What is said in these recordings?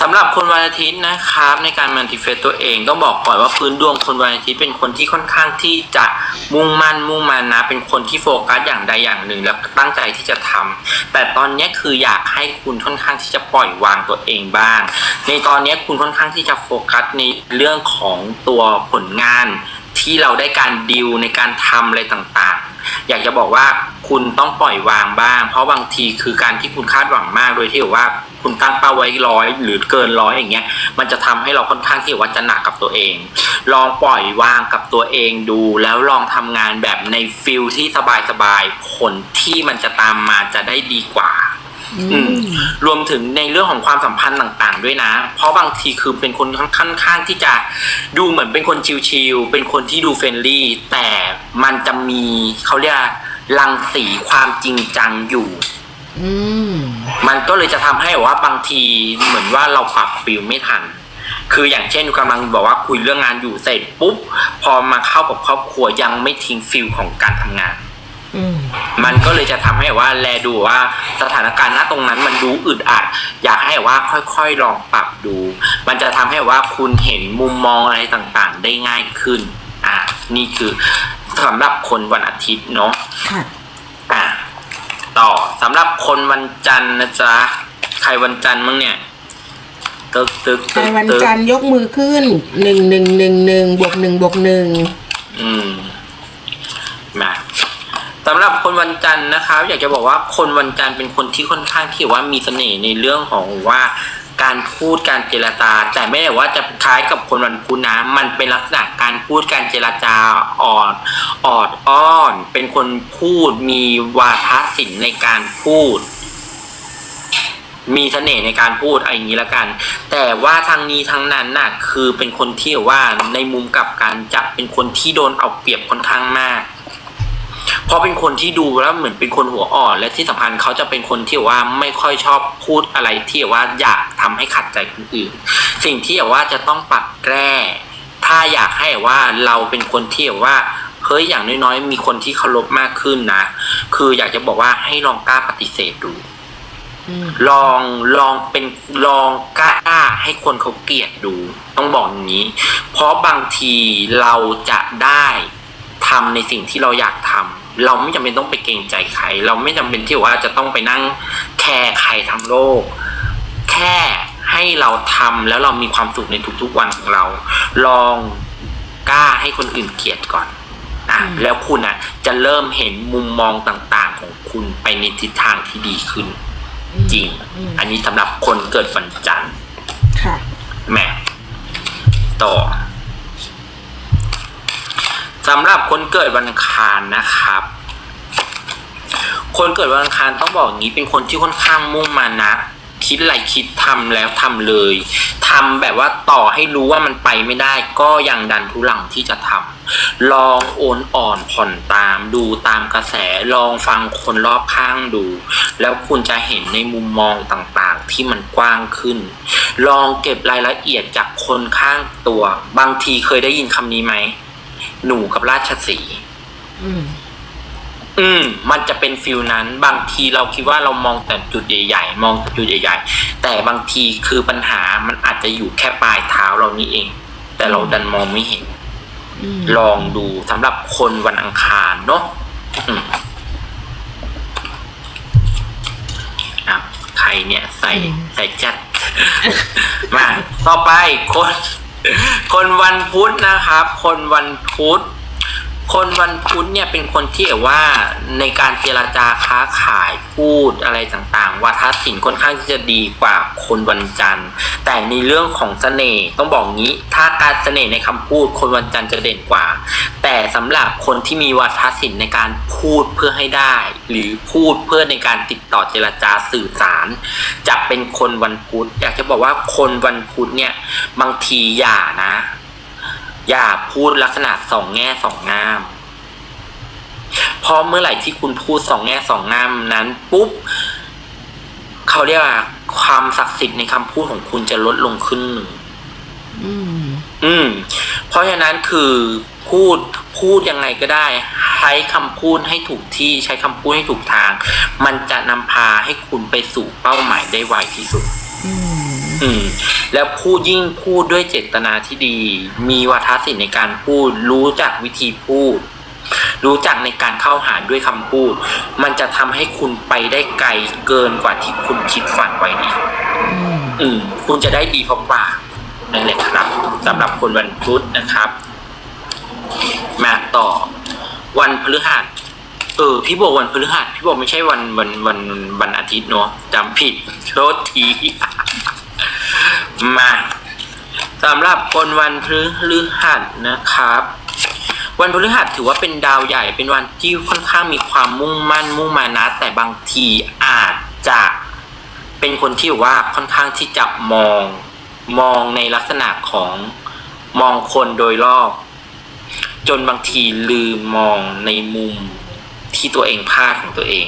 สำหรับคนวันอาทิตย์นะครับในการมันติเฟสตัวเองต้องบอกก่อนว่าพื้นดวงคนวันอาทิตย์เป็นคนที่ค่อนข้างที่จะมุ่งมั่นมุ่งมันะ เป็นคนที่โฟกัสอย่างใดอย่างหนึ่งแล้วตั้งใจที่จะทำแต่ตอนนี้คืออยากให้คุณค่อนข้างที่จะปล่อยวางตัวเองบ้าง ในตอนนี้คุณค่อนข้างที่จะโฟกัสในเรื่องของตัวผลงานที่เราได้การดิวในการทำอะไรต่างๆ อยากจะบอกว่าคุณต้องปล่อยวางบ้าง เพราะบางทีคือการที่คุณคาดหวังมากโดยที่แบบว่าคุณตั้งเป้าไว้ร้อยหรือเกินร้อยอย่างเงี้ย มันจะทำให้เราค่อนข้างที่ว่าจะหนักกับตัวเอง ลองปล่อยวางกับตัวเองดู แล้วลองทำงานแบบในฟิลที่สบายๆผลที่มันจะตามมาจะได้ดีกว่า อืมรวมถึงในเรื่องของความสัมพันธ์ต่างๆ ด้วยนะ เพราะบางทีคือเป็นคนค่อนข้างที่จะดูเหมือนเป็นคนชิลๆเป็นคนที่ดูเฟรนลี่ แต่มันจะมีเขาเรียกรังสีความจริงจังอยู่อืมมันก็เลยจะทำให้แบบว่าบางทีเหมือนว่าเราปรับฟิลไม่ทัน คืออย่างเช่นกำลังบอกว่าคุยเรื่องงานอยู่เสร็จปุ๊บ พอมาเข้ากับครอบครัวยังไม่ทิ้งฟิลของการทำงานอื มมันก็เลยจะทำให้ว่าแลดูว่าสถานการณ์ณตรงนั้นมันดูอึดอัด อยากให้ว่าค่อยๆลองปรับดู มันจะทำให้ว่าคุณเห็นมุมมองอะไรต่างๆ ได้ง่ายขึ้น อะนี่คือสำหรับคนวันอาทิตย์เนาะค่ะอะต่อสำหรับคนวันจันทร์นะจ๊ะใครวันจันทร์มั้งเนี่ยตึกตึกใครตึกวันตึกจันทร์ยกมือขึ้นหนึ่งหนึ่งหนึ่งหนึ่งบวกหนึ่งบวกหนึ่งอืมมา สำหรับคนวันจันทร์นะครับอยากจะบอกว่าคนวันจันทร์เป็นคนที่ค่อนข้างที่ว่ามีเสน่ห์ในเรื่องของว่าการพูดการเจรจา แต่ไม่ได้ว่าจะคล้ายกับคนวันพุธนะมันเป็นลักษณะการพูดการเจรจาอ่อนออดอ้อน เป็นคนพูดมีวาทศิลป์ในการพูด มีเสน่ห์ในการพูดอะไรอย่างนี้ละกัน แต่ว่าทางนี้ทั้งนั้นน่ะคือเป็นคนที่ว่าในมุมกลับกันจะเป็นคนที่โดนเอาเปรียบค่อนข้างมาก เพราะเป็นคนที่ดูแล้วเหมือนเป็นคนหัวอ่อน และที่สำคัญเขาจะเป็นคนที่ว่าไม่ค่อยชอบพูดอะไรที่ว่าอยากทำให้ขัดใจคนอื่น สิ่งที่ว่าจะต้องปรับแก้ ถ้าอยากให้ว่าเราเป็นคนที่ว่าเฮ้ยอย่างน้อยๆ มีคนที่เคารพมากขึ้นนะ คืออยากจะบอกว่าให้ลองกล้าปฏิเสธดูอืมลองลองเป็นลองกล้าให้คนเขาเกลียดดู ต้องบอกอย่างนี้ เพราะบางทีเราจะได้ทำในสิ่งที่เราอยากทำ เราไม่จำเป็นต้องไปเกรงใจใคร เราไม่จำเป็นที่ว่าจะต้องไปนั่งแคร์ใครทั้งโลก แค่ให้เราทำแล้วเรามีความสุขในทุกๆวันของเรา ลองกล้าให้คนอื่นเกลียดก่อนอะแล้วคุณอะ จะเริ่มเห็นมุมมองต่างๆของคุณไปในทิศทางที่ดีขึ้น จริง อันนี้สำหรับคนเกิดวันจันทร์ค่ะแหม่ต่อ สำหรับคนเกิดวันอังคารนะครับ คนเกิดวันอังคารต้องบอกอย่างนี้เป็นคนที่ค่อนข้างมุ่งมานะคิดอะไรคิดทำแล้วทำเลยทำแบบว่าต่อให้รู้ว่ามันไปไม่ได้ ก็ยังดันทุลังที่จะทำลองโอนอ่อนผ่อนตาม ดูตามกระแสลองฟังคนรอบข้างดู แล้วคุณจะเห็นในมุมมองต่างๆ ที่มันกว้างขึ้น ลองเก็บรายละเอียดจากคนข้างตัว บางทีเคยได้ยินคำนี้ไหม หนูกับราชสีห์อืม อืม มันจะเป็นฟิลนั้น บางทีเราคิดว่าเรามองแต่จุดใหญ่ๆ มองแต่จุดใหญ่ๆ แต่บางทีคือปัญหามันอาจจะอยู่แค่ปลายเท้าเรานี่เอง แต่เราดันมองไม่เห็น อืมลองดูสำหรับคนวันอังคารเนาะอืมอะใครเนี่ยใส่ใส่จัดมา ต่อไปคน คนวันพุธนะครับ คนวันพุธ คนวันพุธเนี่ยเป็นคนที่แบบว่าในการเจรจาค้าขายพูดอะไรต่างๆวาทศิลป์ค่อนข้างที่จะดีกว่าคนวันจันทร์ แต่ในเรื่องของเสน่ห์ต้องบอกงี้ ถ้าการเสน่ห์ในคำพูด คนวันจันทร์จะเด่นกว่า แต่สำหรับคนที่มีวาทศิลป์ในการพูดเพื่อให้ได้ หรือพูดเพื่อในการติดต่อเจรจาสื่อสาร จะเป็นคนวันพุธอยากจะบอกว่าคนวันพุธเนี่ยบางทีอย่านะ อย่าพูดลักษณะสองแง่สองงาม เพราะเมื่อไหร่ที่คุณพูดสองแง่สองงามนั้นปุ๊บเขาเรียกว่าความศักดิ์สิทธิ์ในคำพูดของคุณจะลดลงขึ้นหนึ่งอืมอืมเพราะฉะนั้นคือพูดพูดยังไงก็ได้ ใช้คำพูดให้ถูกที่ใช้คำพูดให้ถูกทาง มันจะนำพาให้คุณไปสู่เป้าหมายได้ไวที่สุดออืม อืม แล้วพูดยิ่งพูดด้วยเจตนาที่ดี มีวาทศิลป์ในการพูด รู้จักวิธีพูด รู้จักในการเข้าหาด้วยคำพูด มันจะทำให้คุณไปได้ไกลเกินกว่าที่คุณคิดฝันไว้อีอืมอืม คุณจะได้ดีเพราะปากนั่นแหละครับสำหรับคนวันพุธนะครับ มาต่อ วันพฤหัสเออพี่บอกวันพฤหัสพี่บอกไม่ใช่วันวันวันวันอาทิตย์เนาะจำผิดโทษที มาสำหรับคนวันพฤหัสนะครับ วันพฤหัสถือว่าเป็นดาวใหญ่เป็นวันที่ค่อนข้างมีความมุ่งมั่นมุ่งมานะ แต่บางทีอาจจะเป็นคนที่ว่าค่อนข้างที่จะมองมองในลักษณะของมองคนโดยรอบ จนบางทีลืมมองในมุมที่ตัวเองพลาดของตัวเอง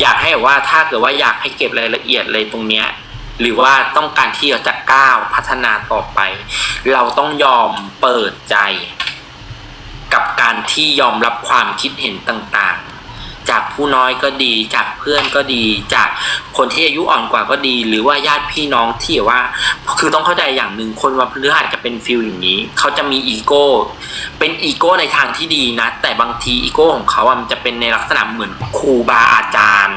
อยากให้แบบว่าถ้าเกิดว่าอยากให้เก็บรายละเอียดเลยตรงเนี้ย หรือว่าต้องการที่เราจะก้าวพัฒนาต่อไป เราต้องยอมเปิดใจ กับการที่ยอมรับความคิดเห็นต่างๆ จากผู้น้อยก็ดีจากเพื่อนก็ดี จากคนที่อายุอ่อนกว่าก็ดี หรือว่าญาติพี่น้องที่ว่า คือต้องเข้าใจอย่างหนึ่งคนวันพฤหัสจะเป็นฟิลอย่างนี้ เขาจะมีอีโก้ เป็นอีโก้ในทางที่ดีนะ แต่บางทีอีโก้ของเขาอะมันจะเป็นในลักษณะเหมือนครูบาอาจารย์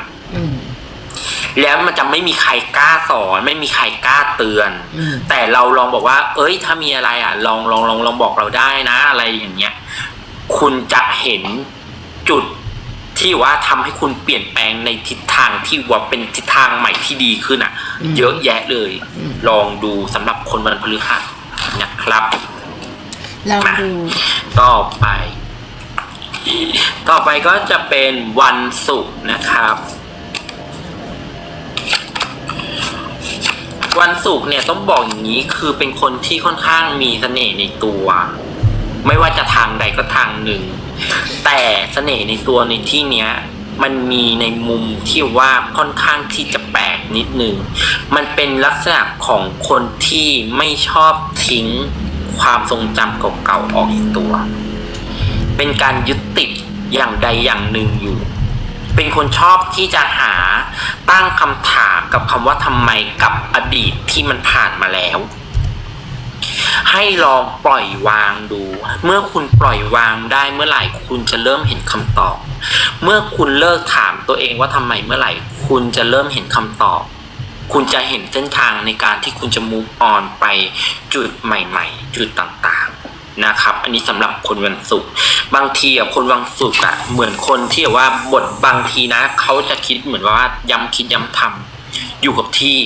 แล้วมันจะไม่มีใครกล้าสอน ไม่มีใครกล้าเตือนอืมแต่เราลองบอกว่า เอ้ย ถ้ามีอะไรอะ ลองลองลองลองบอกเราได้นะ อะไรอย่างเงี้ย คุณจะเห็นจุดที่ว่าทำให้คุณเปลี่ยนแปลงในทิศทางที่ว่าเป็นทิศทางใหม่ที่ดีขึ้นอะ เยอะแยะเลย ลองดูสำหรับคนวันพฤหัสนะครับลองดูต่อไป ต่อไปก็จะเป็นวันศุกร์นะครับ วันศุกร์เนี่ยต้องบอกอย่างนี้คือเป็นคนที่ค่อนข้างมีเสน่ห์ในตัว ไม่ว่าจะทางใดก็ทางหนึ่ง แต่เสน่ห์ในตัวในที่เนี้ย มันมีในมุมที่ว่าค่อนข้างที่จะแปลกนิดนึงมันเป็นลักษณะของคนที่ไม่ชอบทิ้งความทรงจำเก่าๆออกจากตัว เป็นการยึดติดอย่างใดอย่างหนึ่งอยู่ เป็นคนชอบที่จะหา ตั้งคำถามกับคำว่าทำไมกับอดีตที่มันผ่านมาแล้ว ให้ลองปล่อยวางดู เมื่อคุณปล่อยวางได้เมื่อไหร่คุณจะเริ่มเห็นคำตอบ เมื่อคุณเลิกถามตัวเองว่าทำไมเมื่อไหร่ คุณจะเริ่มเห็นคำตอบ คุณจะเห็นเส้นทางในการที่คุณจะมูฟออนไปจุดใหม่ ๆ จุดต่างๆ นะครับ อันนี้สำหรับคนวันศุกร์บางทีอะคนวันศุกร์อะเหมือนคนที่แบบว่าบทบางทีนะเขาจะคิดเหมือนว่าย้ำคิดย้ำทำอยู่กับที่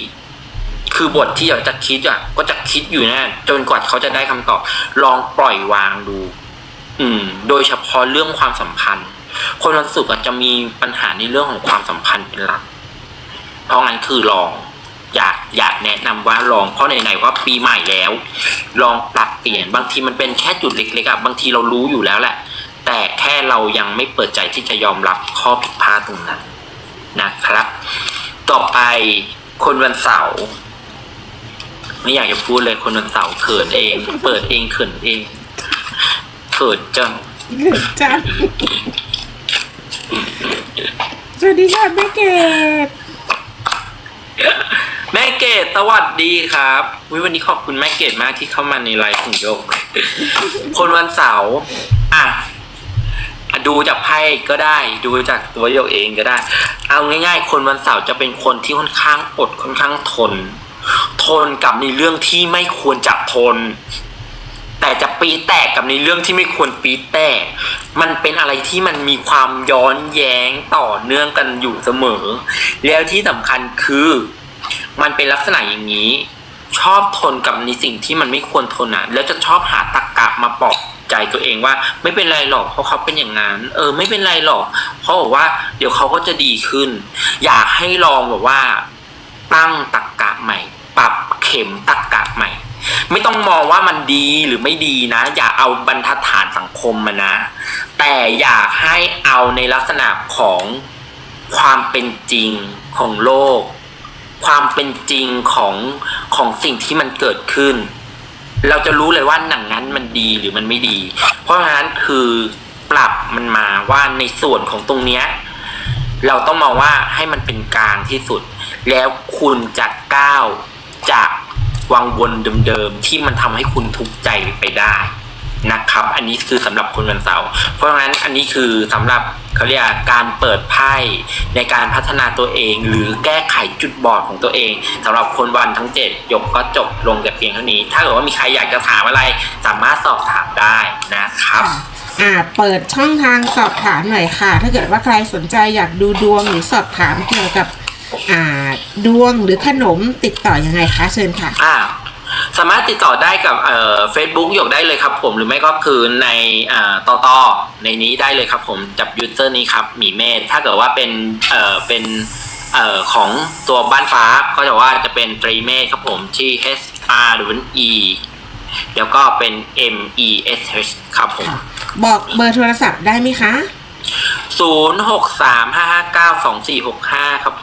คือบทที่อยากจะคิดอะก็จะคิดอยู่นะจนกว่าเขาจะได้คำตอบ ลองปล่อยวางดู อืม โดยเฉพาะเรื่องความสัมพันธ์ คนวันศุกร์อะจะมีปัญหาในเรื่องของความสัมพันธ์เป็นหลักเพราะงั้นคือลอง อยากอยากแนะนำว่าลองเพราะไหนๆว่าปีใหม่แล้ว ลองปรับเปลี่ยนบางทีมันเป็นแค่จุดเล็กๆอะบางทีเรารู้อยู่แล้วแหละ แต่แค่เรายังไม่เปิดใจที่จะยอมรับข้อผิดพลาดตรงนั้นนะครับ ต่อไปคนวันเสาร์ไม่อยากจะพูดเลยคนวันเสาร์เขินเอง เปิดเองเขินเองเขินจังจ้าสวัสดีค่ะแม่เกด แม่เกดสวัสดีครับอุ๊ยวันนี้ขอบคุณแม่เกดมากที่เข้ามาในไลฟ์ของโยก คนวันเสาร์อะอะดูจากไพ่ก็ได้ ดูจากตัวโยกเองก็ได้ เอาง่าย ๆ คนวันเสาร์จะเป็นคนที่ค่อนข้างอดค่อนข้างทน ทนกับในเรื่องที่ไม่ควรจะทน แต่จะปีแตกกับในเรื่องที่ไม่ควรปีแตก มันเป็นอะไรที่มันมีความย้อนแย้งต่อเนื่องกันอยู่เสมอ แล้วที่สำคัญคือ มันเป็นลักษณะอย่างนี้ ชอบทนกับในสิ่งที่มันไม่ควรทนอะ แล้วจะชอบหาตรกกะมาปลอบใจตัวเองว่า ไม่เป็นไรหรอกเพราะเขาเป็นอย่างนั้น เออ ไม่เป็นไรหรอกเพราะบอกว่า เดี๋ยวเขาก็จะดีขึ้น อยากให้ลองแบบว่า ตั้งตรกกะใหม่ ปรับเข็มตรกกะใหม่ ไม่ต้องมองว่ามันดีหรือไม่ดีนะ อย่าเอาบรรทัดฐานสังคมมานะ แต่อยากให้เอาในลักษณะของความเป็นจริงของโลก ความเป็นจริงของของสิ่งที่มันเกิดขึ้น เราจะรู้เลยว่าหนังนั้นมันดีหรือมันไม่ดี เพราะฉะนั้นคือปรับมันมาว่าในส่วนของตรงเนี้ยเราต้องมองว่าให้มันเป็นกลางที่สุด แล้วคุณจะก้าวจากวังวนเดิมๆที่มันทำให้คุณทุกข์ใจไปได้ นะครับ อันนี้คือสำหรับคนวันเสาร์เพราะฉะนั้นอันนี้คือสำหรับเขาเรียกว่าการเปิดไพ่ในการพัฒนาตัวเอง หรือแก้ไขจุดบอดของตัวเองสำหรับคนวันทั้งเจ็ดยกก็จบลงแต่เพียงเท่านี้ ถ้าเกิดว่ามีใครอยากจะถามอะไร สามารถสอบถามได้นะครับอ่าเปิดช่องทางสอบถามหน่อยค่ะ ถ้าเกิดว่าใครสนใจอยากดูดวงหรือสอบถามเกี่ยวกับอ่าดวงหรือขนมติดต่อยังไงคะเชิญค่ะอ่า สามารถติดต่อได้กับเอ่อเฟซบุ๊กหยกได้เลยครับ ผมหรือไม่ก็คือในอ่าต่อต่อในนี้ได้เลยครับ ผมจับยูเซอร์นี้ครับหมีเมธถ้าเกิดว่าเป็นเอ่อเป็นเอ่อของตัวบ้านฟ้าก็จะว่าจะเป็นตรีเมธครับผมที่ H R W E แล้วก็เป็น M E S H ครับผม บอกเบอร์โทรศัพท์ได้ไหมคะศูนย์หกสามห้าห้าเก้าสองสี่หกห้าครับ